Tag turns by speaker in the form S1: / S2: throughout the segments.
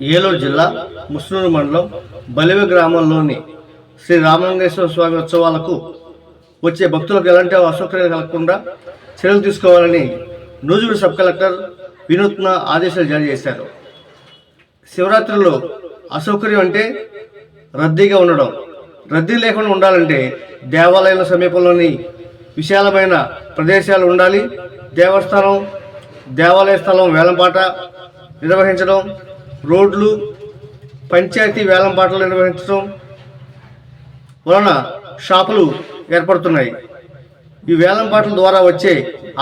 S1: ఏలూరు జిల్లా ముస్నూరు మండలం బలివి గ్రామంలోని శ్రీ రామలింగేశ్వర స్వామి ఉత్సవాలకు వచ్చే భక్తులకు ఎలాంటి అసౌకర్యాలు కలగకుండా చర్యలు తీసుకోవాలని నూజివీడు సబ్ కలెక్టర్ వినూత్న ఆదేశాలు జారీ చేశారు. శివరాత్రిలో అసౌకర్యం అంటే రద్దీగా ఉండడం. రద్దీ లేకుండా ఉండాలంటే దేవాలయాల సమీపంలోని విశాలమైన ప్రదేశాలు ఉండాలి. దేవస్థానం దేవాలయ స్థలం వేలంపాట నిర్వహించడం రోడ్లు పంచాయతీ వేలంపాటలు నిర్వహించడం వలన షాపులు ఏర్పడుతున్నాయి. ఈ వేలంపాటల ద్వారా వచ్చే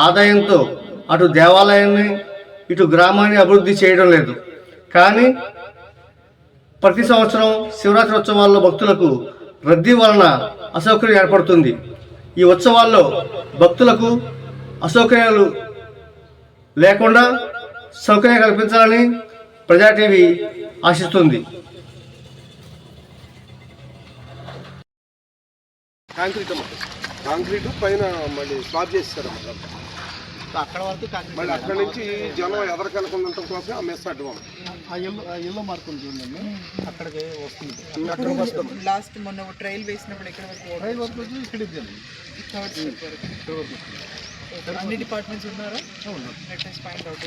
S1: ఆదాయంతో అటు దేవాలయాన్ని ఇటు గ్రామాన్ని అభివృద్ధి చేయడం లేదు. కానీ ప్రతి సంవత్సరం శివరాత్రి ఉత్సవాల్లో భక్తులకు రద్దీ వలన అసౌకర్యం ఏర్పడుతుంది. ఈ ఉత్సవాల్లో భక్తులకు అసౌకర్యాలు లేకుండా సౌకర్యం కల్పించాలని ప్రజా టీవీ ఆశిస్తుంది.
S2: కాంక్రీట్ అమ్మ. కాంక్రీట్ పైన మళ్ళీ స్లాబ్ చేస్తారు
S1: అక్కడ వరకు
S2: మళ్ళీ అక్కడ నుంచి జనం ఎదరకెళ్ళకుండా ఉండటం కోసం ఆ మెస్ అడ్డం
S1: ఆ ఎల్లో మార్క్ చూడండి అక్కడికి వస్తుంది.
S3: లాస్ట్ మొన్న ట్రైల్ వేసినప్పుడు ఎక్కడ వరకు
S1: రైలు వరకు వచ్చి ఇక్కడ
S3: వరకు అన్ని డిపార్ట్మెంట్స్ ఉన్నారా? Let us find out.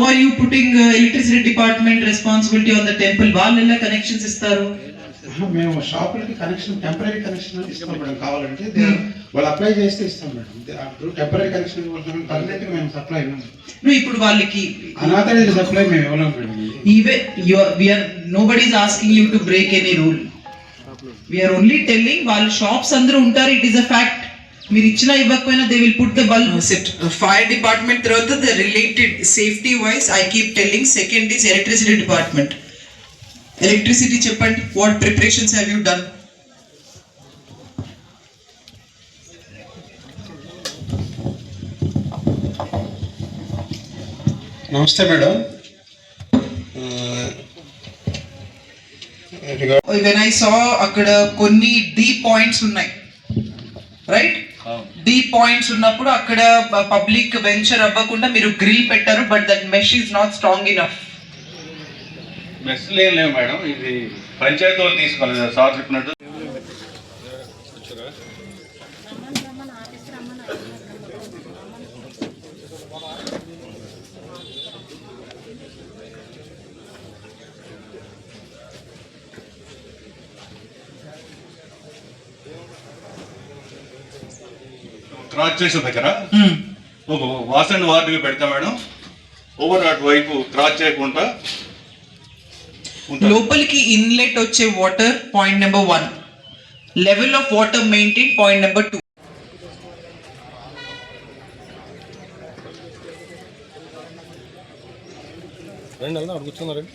S3: Are you putting uh, electricity department responsibility on the temple? వాళ్ళు ఎలా కనెక్షన్స్ ఇస్తారు
S4: మేము షాపులకి కనెక్షన్ టెంపరీ కనెక్షన్ ఇస్తాం మేడం. కావాలంటే దే- వాళ్ళు అప్లై చేస్తే ఇస్తాం మేడం. టెంపరీ కనెక్షన్ పర్మనెంట్ మేము సప్లై
S3: నువ్వు ఇప్పుడు వాళ్ళకి
S4: అనాథరైజ్ సప్లై మేము ఇవ్వలేం madam.
S3: are nobody is asking you to break any rule. We are only telling వాళ్ళ షాప్స్ అందరూ ఉంటారు ఇట్ ఈస్ అ ఫ్యాక్ట్ మీరు ఇచ్చినా ఇవ్వకపోయినా they will put the bulb set fire department తర్వాత the related safety wise I keep telling second is electricity department electricity చెప్పండి what preparations have you done
S4: నమస్తే madam.
S3: When I saw అక్కడ కొన్ని D points ఉన్నాయి. Right D points ఉన్నప్పుడు అక్కడ public venture అవ్వకుండా మీరు గ్రిల్ పెట్టారు but that mesh is not strong enough
S5: mess ఏం లేవు మేడం. ఇది పంచాయతీ వాళ్ళు తీసుకోవాలి సార్ చెప్పినట్టు క్రాస్ చేసిన దగ్గర ఒక వాసన వార్డుగా పెడతా మేడం. ఓవర్ వైపు క్రాస్ చేయకుండా.
S3: లోపలికి ఇన్లెట్ వచ్చే water point number one level of water maintain point number two
S2: రండి వెళ్దాం అక్కడ